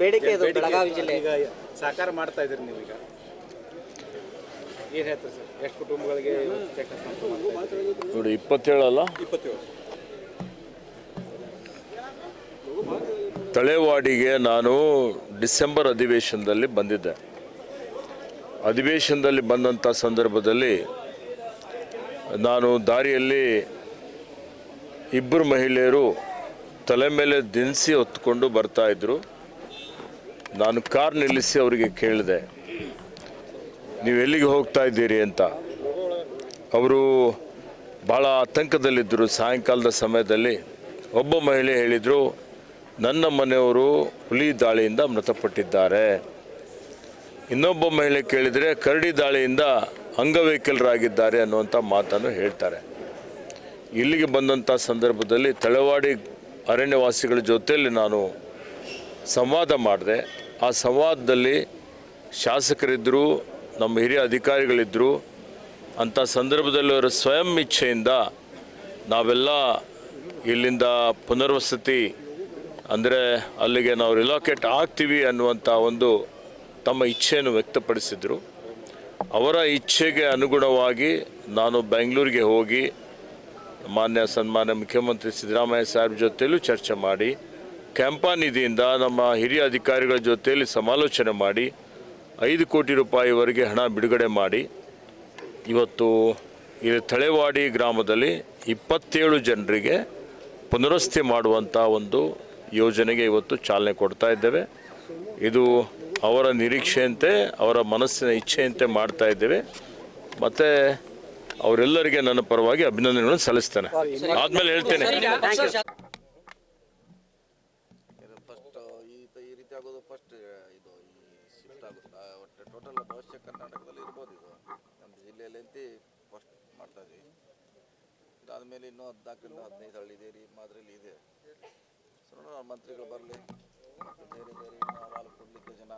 ಬೇಡಿಕೆ ಇದು ಬೆಳಗಾವಿ ಜಿಲ್ಲೆ. ಈಗ ಸಾಕಾರ ಮಾಡ್ತಾ ಇದ್ದೀರಿ ನೀವು ಈಗ. ಏನು ಹೇಳ್ತಾರೆ ಸರ್? ಎಷ್ಟು ಕುಟುಂಬಗಳಿಗೆ? ನೋಡಿ ಇಪ್ಪತ್ತೇಳಲ್ಲ? ಇಪ್ಪತ್ತೇಳು. ತಳೆವಾಡಿಗೆ ನಾನು ಡಿಸೆಂಬರ್ ಅಧಿವೇಶನದಲ್ಲಿ ಬಂದಿದ್ದೆ. ಅಧಿವೇಶನದಲ್ಲಿ ಬಂದಂಥ ಸಂದರ್ಭದಲ್ಲಿ ನಾನು ದಾರಿಯಲ್ಲಿ ಇಬ್ಬರು ಮಹಿಳೆಯರು ತಲೆ ಮೇಲೆ ದಿನಸಿ ಹೊತ್ಕೊಂಡು ಬರ್ತಾ ಇದ್ರು. ನಾನು ಕಾರ್ ನಿಲ್ಲಿಸಿ ಅವರಿಗೆ ಕೇಳಿದೆ, ನೀವು ಎಲ್ಲಿಗೆ ಹೋಗ್ತಾ ಇದ್ದೀರಿ? ಅಂತ. ಅವರು ಭಾಳ ಆತಂಕದಲ್ಲಿದ್ದರು. ಸಾಯಂಕಾಲದ ಸಮಯದಲ್ಲಿ ಒಬ್ಬ ಮಹಿಳೆ ಹೇಳಿದರು, ನನ್ನ ಮನೆಯವರು ಹುಲಿ ದಾಳಿಯಿಂದ ಮೃತಪಟ್ಟಿದ್ದಾರೆ. ಇನ್ನೊಬ್ಬ ಮಹಿಳೆ ಕೇಳಿದರೆ, ಕರಡಿ ದಾಳಿಯಿಂದ ಅಂಗವೈಕಲ್ಯರಾಗಿದ್ದಾರೆ ಅನ್ನುವಂಥ ಮಾತನ್ನು ಹೇಳ್ತಾರೆ. ಇಲ್ಲಿಗೆ ಬಂದಂಥ ಸಂದರ್ಭದಲ್ಲಿ ತಳವಾಡಿ ಅರಣ್ಯವಾಸಿಗಳ ಜೊತೆಯಲ್ಲಿ ನಾನು ಸಂವಾದ ಮಾಡಿದೆ. ಆ ಸಂವಾದದಲ್ಲಿ ಶಾಸಕರಿದ್ದರು ನಮ್ಮ ಹಿರಿಯ ಅಧಿಕಾರಿಗಳಿದ್ದರು ಅಂಥ ಸಂದರ್ಭದಲ್ಲಿ ಅವರ ಸ್ವಯಂ ಇಚ್ಛೆಯಿಂದ ನಾವೆಲ್ಲ ಇಲ್ಲಿಂದ ಪುನರ್ವಸತಿ, ಅಂದರೆ ಅಲ್ಲಿಗೆ ನಾವು ರಿಲೋಕೇಟ್ ಆಗ್ತೀವಿ ಅನ್ನುವಂಥ ಒಂದು ತಮ್ಮ ಇಚ್ಛೆಯನ್ನು ವ್ಯಕ್ತಪಡಿಸಿದರು. ಅವರ ಇಚ್ಛೆಗೆ ಅನುಗುಣವಾಗಿ ನಾನು ಬೆಂಗಳೂರಿಗೆ ಹೋಗಿ ಮಾನ್ಯ ಸನ್ಮಾನ್ಯ ಮುಖ್ಯಮಂತ್ರಿ ಸಿದ್ದರಾಮಯ್ಯ ಸಾಹೇಬ್ ಜೊತೆಯಲ್ಲೂ ಚರ್ಚೆ ಮಾಡಿ ಕ್ಯಾಂಪಾ ನಿಧಿಯಿಂದ ನಮ್ಮ ಹಿರಿಯ ಅಧಿಕಾರಿಗಳ ಜೊತೆಯಲ್ಲಿ ಸಮಾಲೋಚನೆ ಮಾಡಿ ಐದು ಕೋಟಿ ರೂಪಾಯಿವರೆಗೆ ಹಣ ಬಿಡುಗಡೆ ಮಾಡಿ. ಇವತ್ತು ಇಲ್ಲಿ ತಳೆವಾಡಿ ಗ್ರಾಮದಲ್ಲಿ ಇಪ್ಪತ್ತೇಳು ಜನರಿಗೆ ಪುನರ್ವಸತಿ ಮಾಡುವಂಥ ಒಂದು ಯೋಜನೆಗೆ ಇವತ್ತು ಚಾಲನೆ ಕೊಡ್ತಾ ಇದ್ದೇವೆ. ಇದು ಅವರ ನಿರೀಕ್ಷೆಯಂತೆ ಅವರ ಮನಸ್ಸಿನ ಇಚ್ಛೆಯಂತೆ ಮಾಡ್ತಾ ಇದ್ದೇವೆ. ಮತ್ತು ಅವರೆಲ್ಲರಿಗೆ ನನ್ನ ಪರವಾಗಿ ಅಭಿನಂದನೆಗಳನ್ನು ಸಲ್ಲಿಸ್ತೇನೆ. ಆದಮೇಲೆ ಹೇಳ್ತೇನೆ ಇದು ಫಸ್ಟ್ ಈ ಈ ಫಸ್ಟ್ ಇದು ಈ ಶಿಫ್ಟ್ ಆಗುತ್ತಾ. ಒಟ್ಟು ಟೋಟಲ್ ಭವಿಷ್ಯ ಕರ್ನಾಟಕದಲ್ಲಿ ಇರ್ಬೋದು ಇದು. ನಮ್ಮ ಜಿಲ್ಲೆಯಲ್ಲಿ ಅಂತ ಫಸ್ಟ್ ಮಾಡ್ತಾ ಇದೀವಿ. ಇದಾದಮೇಲೆ ಇನ್ನೂ ಹದಿನಾಲ್ಕರಿಂದ ಹದಿನೈದು ಹಳ್ಳಿ ಇದೆ ರೀ ಮಾದರಿಲಿ ಇದೆ. ಸೊ ನೋಡೋಣ ಮಂತ್ರಿಗಳು ಬರಲಿ. ಬೇರೆ ಬೇರೆ ಹಾಲು ಕೊಡಲಿಕ್ಕೆ ಜನ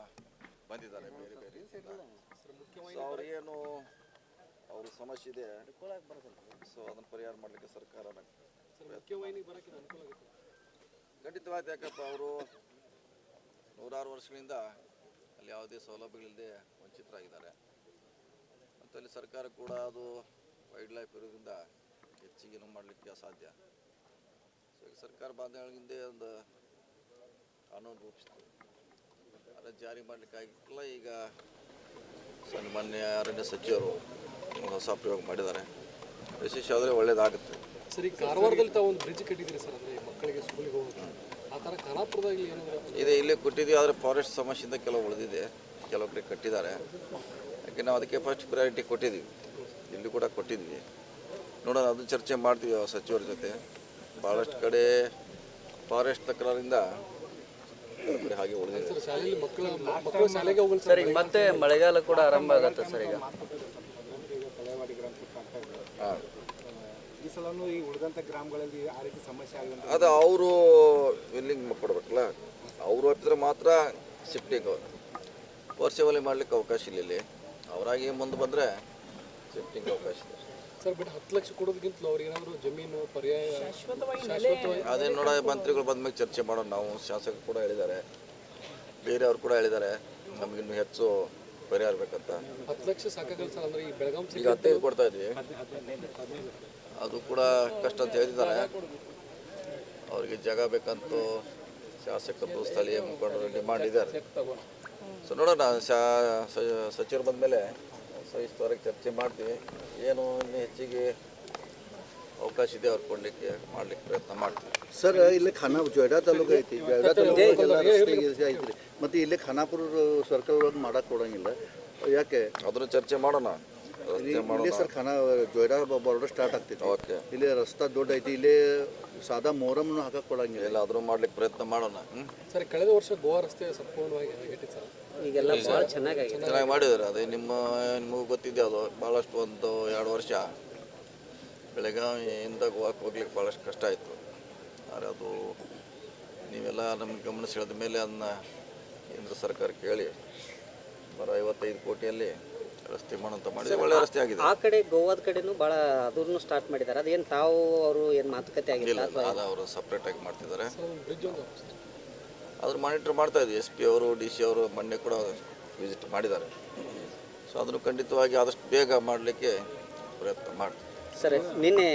ಬಂದಿದ್ದಾರೆ ಬೇರೆ ಬೇರೆ ಸೊ ಅವ್ರಿಗೇನು ಅವ್ರ ಸಮಸ್ಯೆ ಇದೆ. ಸೊ ಅದನ್ನು ಪರಿಹಾರ ಮಾಡಲಿಕ್ಕೆ ಸರ್ಕಾರ ಖಂಡಿತವಾದ ಯಾಕಪ್ಪ ಅವರು ನೂರಾರು ವರ್ಷಗಳಿಂದ ಅಲ್ಲಿ ಯಾವುದೇ ಸೌಲಭ್ಯಗಳಿಲ್ಲದೆ ವಂಚಿತರಾಗಿದ್ದಾರೆ. ಮತ್ತು ಅಲ್ಲಿ ಸರ್ಕಾರ ಕೂಡ ಅದು ವೈಲ್ಡ್ ಲೈಫ್ ಇರೋದ್ರಿಂದ ಹೆಚ್ಚಿಗೇನು ಮಾಡಲಿಕ್ಕೆ ಅಸಾಧ್ಯ. ಸರ್ಕಾರ ಬಾಂಧವ್ಯಗಳಿಂದ ಒಂದು ಕಾನೂನು ರೂಪಿಸ್ತು. ಅದನ್ನು ಜಾರಿ ಮಾಡಲಿಕ್ಕೆ ಆಗಿಲ್ಲ ಈಗ ಸನ್ಮಾನ್ಯ ಅರಣ್ಯ ಸಚಿವರು ಹೊಸ ಪ್ರಯೋಗ ಮಾಡಿದ್ದಾರೆ. ವಿಶೇಷ ಆದರೆ ಒಳ್ಳೇದಾಗುತ್ತೆ. ಸರಿ, ಕಾರವಾರದಲ್ಲಿ ತಾವು ಒಂದು ಬ್ರಿಡ್ಜ್ ಕಟ್ಟಿದ್ದೀರಿ ಸರ್, ಅಂದರೆ ಮಕ್ಕಳಿಗೆ ಸ್ಕೂಲಿಗೆ ಹೋಗೋದು ಇದೆ ಇಲ್ಲಿ ಕೊಟ್ಟಿದ್ದೀವಿ ಆದರೆ ಫಾರೆಸ್ಟ್ ಸಮಸ್ಯೆಯಿಂದ ಕೆಲವು ಉಳಿದಿದೆ. ಕೆಲವು ಕಡೆ ಕಟ್ಟಿದ್ದಾರೆ. ಯಾಕೆ ನಾವು ಅದಕ್ಕೆ ಫಸ್ಟ್ ಪ್ರಯಾರಿಟಿ ಕೊಟ್ಟಿದ್ದೀವಿ. ಇಲ್ಲಿ ಕೂಡ ಕೊಟ್ಟಿದ್ದೀವಿ. ನೋಡೋಣ ಅದು ಚರ್ಚೆ ಮಾಡ್ತೀವಿ ಸಚಿವರ ಜೊತೆ. ಭಾಳಷ್ಟು ಕಡೆ ಫಾರೆಸ್ಟ್ ತಕರಾರಿಂದ ಹಾಗೆ ಉಳಿದಿದೆ. ಸರ್ ಈಗ ಮತ್ತೆ ಮಳೆಗಾಲ ಕೂಡ ಆರಂಭ ಆಗತ್ತೆ ಸರ್ ಈಗ. ಹಾಂ. ಈ ಸಲನೂ ಈ ಉಳಿದಂಥ ಗ್ರಾಮಗಳಲ್ಲಿ ಆ ರೀತಿ ಸಮಸ್ಯೆ ಆಗಿದೆ ಅದು ಅವರು ವಿಲ್ಲಿಂಗ್ ಕೊಡ್ಬೇಕಲ್ಲ ಅವರು ಒಪ್ಪಿದ್ರೆ ಮಾತ್ರ ಶಿಫ್ಟಿಂಗ್ ವರ್ಷವಲ್ಲಿ ಮಾಡ್ಲಿಕ್ಕೆ ಅವಕಾಶ ಇಲ್ಲ ಇಲ್ಲಿ. ಅವರಾಗಿ ಮುಂದೆ ಬಂದರೆ ಶಿಫ್ಟಿಂಗ್ ಅವಕಾಶ ಇದೆ ಸರ್ ಬಟ್ ಹತ್ತು ಲಕ್ಷ ಕೊಡೋದಕ್ಕಿಂತಲೂ ಅವ್ರಿಗೆ ಏನಾದರೂ ಜಮೀನು ಪರ್ಯಾಯ ಶಾಶ್ವತವಾಗಿ ಅದೇ ನೋಡ ಮಂತ್ರಿಗಳು ಬಂದ್ಮೇಲೆ ಚರ್ಚೆ ಮಾಡೋಣ. ನಾವು ಶಾಸಕರು ಕೂಡ ಹೇಳಿದ್ದಾರೆ. ಬೇರೆಯವ್ರು ಕೂಡ ಹೇಳಿದ್ದಾರೆ. ನಮಗಿನ್ನು ಹೆಚ್ಚು ಪರಿಹಾರ ಬೇಕಂತ. ಹತ್ತು ಲಕ್ಷ ಸಾಕಾಗಲ್ಲ ಸರ್ ಅಂದರೆ ಈ ಬೆಳಗಾವಿ ಈಗ ಹತ್ತೈದು ಕೊಡ್ತಾ ಇದ್ವಿ. ಅದು ಕೂಡ ಕಷ್ಟ ಅಂತ ಹೇಳಿದ್ದಾರೆ ಅವರಿಗೆ ಜಾಗ ಬೇಕಂತೂ ಶಾಸಕರು ಸ್ಥಳೀಯ ಮುಖಂಡರು ಡಿಮಾಂಡ್ ಇದ್ದಾರೆ. ಸೊ ನೋಡೋಣ ಶಾ ಸ- ಸಚಿವರು ಬಂದಮೇಲೆ ಸವಿಸ್ತರವಾಗಿ ಚರ್ಚೆ ಮಾಡ್ತೀವಿ. ಏನು ಇನ್ನೂ ಹೆಚ್ಚಿಗೆ ಅವಕಾಶ ಇದೆ ಅವ್ರು ಕೊಡ್ಲಿಕ್ಕೆ ಮಾಡ್ಲಿಕ್ಕೆ ಪ್ರಯತ್ನ ಮಾಡ್ತೀವಿ. ಸರ್ ಇಲ್ಲಿ ಖಾನಾ ಜೊಯ್ಡಾ ತಾಲೂಕು ಐತಿ. ಜೊಯ್ಡಾ ತಾಲೂಕು ಐತ್ರಿ. ಮತ್ತೆ ಇಲ್ಲಿ ಖಾನಾಪುರ ಸರ್ಕಲ್ ಒಳಗೆ ಮಾಡಕ್ ಕೊಡಂಗಿಲ್ಲ. ಯಾಕೆ? ಅದನ್ನು ಚರ್ಚೆ ಮಾಡೋಣ. ಇಲ್ಲೇ ಸರ್ ಖಾನಾ ಜೊಯ್ರಾ ಬಾರ್ಡರ್ ಸ್ಟಾರ್ಟ್ ಆಗ್ತಿತ್ತು. ಓಕೆ ಇಲ್ಲಿ ರಸ್ತಾ ದೊಡ್ಡ ಐತಿ ಇಲ್ಲಿ ಸಾದಾ ಮೊಹರಮ್ನು ಹಾಕಕ್ ಕೊಡಂಗಿಲ್ಲ. ಎಲ್ಲಾದರೂ ಮಾಡ್ಲಿಕ್ಕೆ ಪ್ರಯತ್ನ ಮಾಡೋಣ? ಸರ್ ಕಳೆದ ವರ್ಷ ಗೋವಾ ರಸ್ತೆ ಸಂಪೂರ್ಣವಾಗಿ ಸರ್. ಈಗೆಲ್ಲ ಭಾಳ ಚೆನ್ನಾಗಿ ಚೆನ್ನಾಗಿ ಮಾಡಿದ್ರೆ ಅದೇ ನಿಮ್ಮ ನಿಮಗೂ ಗೊತ್ತಿದೆ ಅದು ಭಾಳಷ್ಟು ಒಂದು ಎರಡು ವರ್ಷ ಬೆಳಗಾವಿಯಿಂದ ಗೋವಾಕ್ಕೆ ಹೋಗ್ಲಿಕ್ಕೆ ಭಾಳಷ್ಟು ಕಷ್ಟ ಆಯಿತು. ಆದರೆ ಅದು ನೀವೆಲ್ಲ ನಮ್ಮ ಗಮನ ಸೆಳೆದ ಮೇಲೆ ಅದನ್ನ ಕೇಂದ್ರ ಸರ್ಕಾರ ಕೇಳಿ ಬರೋ ಐವತ್ತೈದು ಕೋಟಿಯಲ್ಲಿ ರಸ್ತೆ ಮಾಡೋಂತ ಮಾಡಿದೆ. ಒಳ್ಳೆ ರಸ್ತೆ ಆಗಿದೆ. ಆ ಕಡೆ ಗೋವಾದ ಕಡೆನೂ ಭಾಳ ಅದನ್ನು ಸ್ಟಾರ್ಟ್ ಮಾಡಿದ್ದಾರೆ. ಅದೇನು ತಾವು ಅವರು ಏನು ಮಾತುಕತೆ ಆಗಿಲ್ಲ ಅದು ಅವರು ಸಪ್ರೇಟಾಗಿ ಮಾಡ್ತಿದ್ದಾರೆ. ಸರ್ ಒಂದು ಬ್ರಿಡ್ಜ್ ಅದ್ರ ಮಾನಿಟ್ರ್ ಮಾಡ್ತಾ ಇದ್ವಿ. ಎಸ್ ಪಿ ಅವರು ಡಿ ಸಿ ಅವರು ಮೊನ್ನೆ ಕೂಡ ವಿಸಿಟ್ ಮಾಡಿದ್ದಾರೆ. ಸೊ ಅದನ್ನು ಖಂಡಿತವಾಗಿ ಆದಷ್ಟು ಬೇಗ ಮಾಡಲಿಕ್ಕೆ ಪ್ರಯತ್ನ ಮಾಡ್ತೀವಿ. ಸರ್ ನಿನ್ನೆ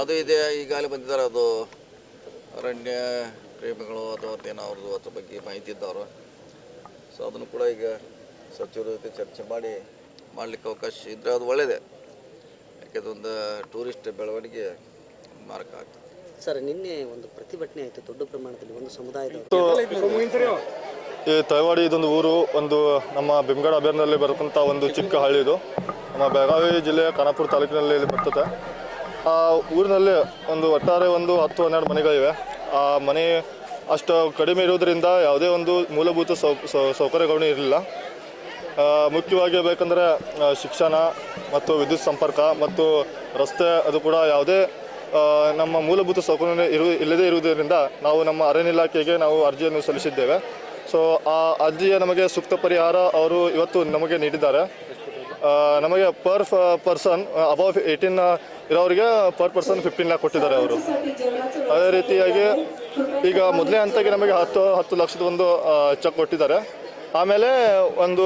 ಅದು ಇದೆ. ಈಗಾಗಲೇ ಬಂದಿದ್ದಾರೆ. ಅದು ಅರಣ್ಯ ಪ್ರೇಮಿಗಳು ಅಥವಾ ಏನೋ ಅವ್ರದ್ದು ಅದ್ರ ಬಗ್ಗೆ ಮಾಹಿತಿ ಇದ್ದವರು. ಸೊ ಅದನ್ನು ಕೂಡ ಈಗ ಸಚಿವರ ಜೊತೆ ಚರ್ಚೆ ಮಾಡಿ ಮಾಡಲಿಕ್ಕೆ ಅವಕಾಶ ಇದ್ದರೆ ಅದು ಒಳ್ಳೆಯದೇ ಯಾಕೆಂದ್ರೆ ಒಂದು ಟೂರಿಸ್ಟ್ ಬೆಳವಣಿಗೆ ಮಾರ್ಗ ಆಗ್ತದೆ. ಸರ್ ನಿನ್ನೆ ಒಂದು ಪ್ರತಿಭಟನೆ ಆಯಿತು ದೊಡ್ಡ ಪ್ರಮಾಣದಲ್ಲಿ ಒಂದು ಸಮುದಾಯದ ಈ ತಳವಾಡಿ ಇದೊಂದು ಊರು ಒಂದು ನಮ್ಮ ಬಿಮ್ಗಡ ಅಭಯಾರಣ್ಯದಲ್ಲಿ ಬರತಕ್ಕಂಥ ಒಂದು ಚಿಕ್ಕ ಹಳ್ಳಿ ಇದು. ನಮ್ಮ ಬೆಳಗಾವಿ ಜಿಲ್ಲೆಯ ಖಾನಾಪುರ ತಾಲೂಕಿನಲ್ಲಿ ಇಲ್ಲಿ ಬರ್ತದೆ. ಆ ಊರಿನಲ್ಲಿ ಒಂದು ಒಟ್ಟಾರೆ ಒಂದು ಹತ್ತು ಹನ್ನೆರಡು ಮನೆಗಳಿವೆ. ಆ ಮನೆ ಅಷ್ಟು ಕಡಿಮೆ ಇರೋದ್ರಿಂದ ಯಾವುದೇ ಒಂದು ಮೂಲಭೂತ ಸೌಕರ್ಯಗಳು ಇರಲಿಲ್ಲ. ಮುಖ್ಯವಾಗಿ ಬೇಕಂದರೆ ಶಿಕ್ಷಣ ಮತ್ತು ವಿದ್ಯುತ್ ಸಂಪರ್ಕ ಮತ್ತು ರಸ್ತೆ ಅದು ಕೂಡ ಯಾವುದೇ ನಮ್ಮ ಮೂಲಭೂತ ಸೌಕರ್ಯ ಇರು, ಇಲ್ಲದೇ ಇರುವುದರಿಂದ ನಾವು ನಮ್ಮ ಅರಣ್ಯ ಇಲಾಖೆಗೆ ನಾವು ಅರ್ಜಿಯನ್ನು ಸಲ್ಲಿಸಿದ್ದೇವೆ. ಸೊ ಆ ಅರ್ಜಿಯ ನಮಗೆ ಸೂಕ್ತ ಪರಿಹಾರ ಅವರು ಇವತ್ತು ನಮಗೆ ನೀಡಿದ್ದಾರೆ. ನಮಗೆ ಪರ್ ಪರ್ಸನ್ ಅಬೌವ್ ಏಯ್ಟೀನ್ ಇರೋರಿಗೆ ಪರ್ ಪರ್ಸನ್ ಫಿಫ್ಟೀನ್ ಲ್ಯಾಕ್ ಕೊಟ್ಟಿದ್ದಾರೆ ಅವರು. ಅದೇ ರೀತಿಯಾಗಿ ಈಗ ಮೊದಲೇ ಹಂತಕ್ಕೆ ನಮಗೆ ಹತ್ತು ಹತ್ತು ಲಕ್ಷದ ಒಂದು ಚೆಕ್ ಕೊಟ್ಟಿದ್ದಾರೆ. ಆಮೇಲೆ ಒಂದು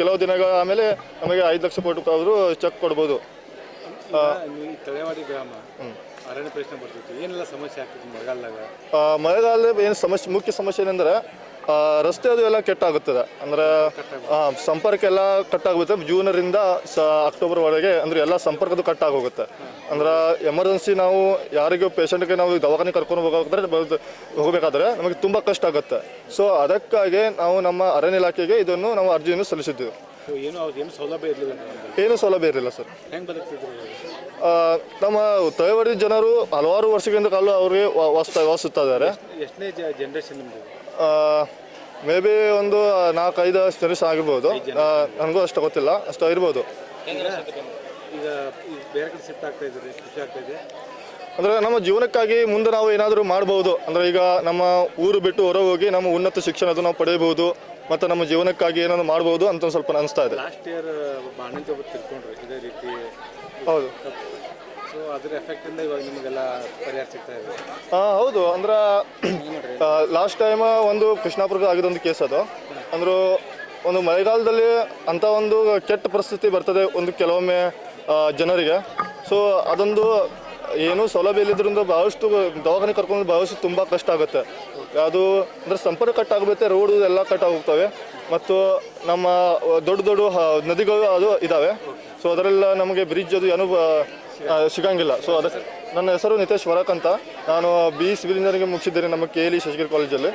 ಕೆಲವು ದಿನಗಳ ಆಮೇಲೆ ನಮಗೆ ಐದು ಲಕ್ಷ ಕೋಟಿ ಅವರು ಚೆಕ್ ಕೊಡ್ಬೋದು. ಈ ತಳೆವಾಡಿ ಗ್ರಾಮ ಅರಣ್ಯ ಪ್ರಶ್ನೆ ಬರ್ತೈತಿ ಏನೆಲ್ಲ ಸಮಸ್ಯೆ ಮಳೆಗಾಲದಾಗ? ಮಳೆಗಾಲದ ಏನು ಸಮಸ್ಯೆ ಮುಖ್ಯ ಸಮಸ್ಯೆ ಏನಂದರೆ ಆ, ರಸ್ತೆ ಅದು ಎಲ್ಲ ಕೆಟ್ಟಾಗುತ್ತದೆ. ಅಂದ್ರೆ ಆ, ಸಂಪರ್ಕ ಎಲ್ಲ ಕಟ್ಟಾಗುತ್ತೆ ಜೂನರಿಂದ ಸ ಅಕ್ಟೋಬರ್ ಒಳಗೆ ಅಂದರೆ ಎಲ್ಲ ಸಂಪರ್ಕದ್ದು ಕಟ್ಟಾಗಿ ಹೋಗುತ್ತೆ ಅಂದ್ರೆ ಎಮರ್ಜೆನ್ಸಿ ನಾವು ಯಾರಿಗೂ ಪೇಷಂಟ್ಗೆ ನಾವು ದವಾಖಾನೆ ಕರ್ಕೊಂಡು ಬರೋದು- ಹೋಗಬೇಕಾದ್ರೆ ನಮಗೆ ತುಂಬ ಕಷ್ಟ ಆಗುತ್ತೆ. ಸೊ ಅದಕ್ಕಾಗಿ ನಾವು ನಮ್ಮ ಅರಣ್ಯ ಇಲಾಖೆಗೆ ಇದನ್ನು ನಾವು ಅರ್ಜಿಯನ್ನು ಸಲ್ಲಿಸಿದ್ದೇವೆ. ಏನು ಅವ್ರಿಗೆ ಏನು ಸೌಲಭ್ಯ ಇರಲಿಲ್ಲ ಏನೂ ಸೌಲಭ್ಯ ಇರಲಿಲ್ಲ ಸರ್. ಹೆಂಗೆ ಬದುಕ್ತಿದ್ರು ಆ, ನಮ್ಮ ತಯವಾಡಿ ಜನರು ಹಲವಾರು ವರ್ಷಗಳಿಂದ ಕಾಲ ಅವರಿಗೆ ವಾಸ ವಾಸುತ್ತಿದ್ದಾರೆ ಇದ್ದಾರೆ. ಎಷ್ಟನೇ ಜನ್ರೇಷನ್ ನಿಮ್ದು? ಮೇ ಬಿ ಒಂದು ನಾಲ್ಕೈದು ಜನರೇಷನ್ ಆಗಿರ್ಬೋದು. ನನಗೂ ಅಷ್ಟು ಗೊತ್ತಿಲ್ಲ ಅಷ್ಟು ಇರ್ಬೋದು. ಈಗ ಬೇರೆ ಕಡೆ ಶಿಫ್ಟ್ ಆಗ್ತಾ ಇದ್ದಾರೆ ಖುಷಿ ಆಗ್ತಾ ಇದೆ? ಅಂದರೆ ನಮ್ಮ ಜೀವನಕ್ಕಾಗಿ ಮುಂದೆ ನಾವು ಏನಾದರೂ ಮಾಡ್ಬೋದು. ಅಂದರೆ ಈಗ ನಮ್ಮ ಊರು ಬಿಟ್ಟು ಹೊರ ಹೋಗಿ ನಮ್ಮ ಉನ್ನತ ಶಿಕ್ಷಣದ ನಾವು ಪಡೆಯಬಹುದು ಮತ್ತು ನಮ್ಮ ಜೀವನಕ್ಕಾಗಿ ಏನಾದ್ರು ಮಾಡ್ಬೋದು ಅಂತ ಸ್ವಲ್ಪ ಅನಿಸ್ತಾ ಇದೆ. ಲಾಸ್ಟ್ ಇಯರ್ ಬಾಣಂತಿ ಒಬ್ಬರು ತಿಳ್ಕೊಂಡ್ರು ಇದೇ ರೀತಿ ಹೌದು. ಹೌದು. ಅಂದ್ರೆ ಲಾಸ್ಟ್ ಟೈಮ್ ಒಂದು ಕೃಷ್ಣಾಪುರದ ಆಗಿದ ಒಂದು ಕೇಸ್ ಅದು. ಅಂದರೂ, ಒಂದು ಮಳೆಗಾಲದಲ್ಲಿ ಅಂಥ ಒಂದು ಕೆಟ್ಟ ಪರಿಸ್ಥಿತಿ ಬರ್ತದೆ ಒಂದು ಕೆಲವೊಮ್ಮೆ ಜನರಿಗೆ. ಸೊ ಅದೊಂದು ಏನೂ ಸೌಲಭ್ಯ ಇಲ್ಲದ್ರಿಂದ ಬಹಳಷ್ಟು ದವಾಖಾನೆ ಕರ್ಕೊಂಡು ಬಹಳಷ್ಟು ತುಂಬ ಕಷ್ಟ ಆಗುತ್ತೆ. ಅದು ಅಂದರೆ ಸಂಪರ್ಕ ಕಟ್ ಆಗುತ್ತೆ ರೋಡು ಎಲ್ಲ ಕಟ್ ಆಗೋಗ್ತವೆ. ಮತ್ತು ನಮ್ಮ ದೊಡ್ಡ ದೊಡ್ಡ ನದಿಗಳು ಅದು ಇದ್ದಾವೆ ಸೊ ಅದರೆಲ್ಲ ನಮಗೆ ಬ್ರಿಡ್ಜ್ ಅದು ಏನೂ ಸಿಗಂಗಿಲ್ಲ. ಸೊ ಅದಕ್ಕೆ ನನ್ನ ಹೆಸರು ನಿತೇಶ್ ವರಕ್ ಅಂತ. ನಾನು ಬಿ ಸಿವಿಲ್ ಇಂಜಿನಿಯರಿಂಗ್ ಮುಗಿಸಿದ್ದೇನೆ ನಮ್ಮ ಕೆ ಎಲ್ ಶಶಿಗಿರಿ ಕಾಲೇಜಲ್ಲಿ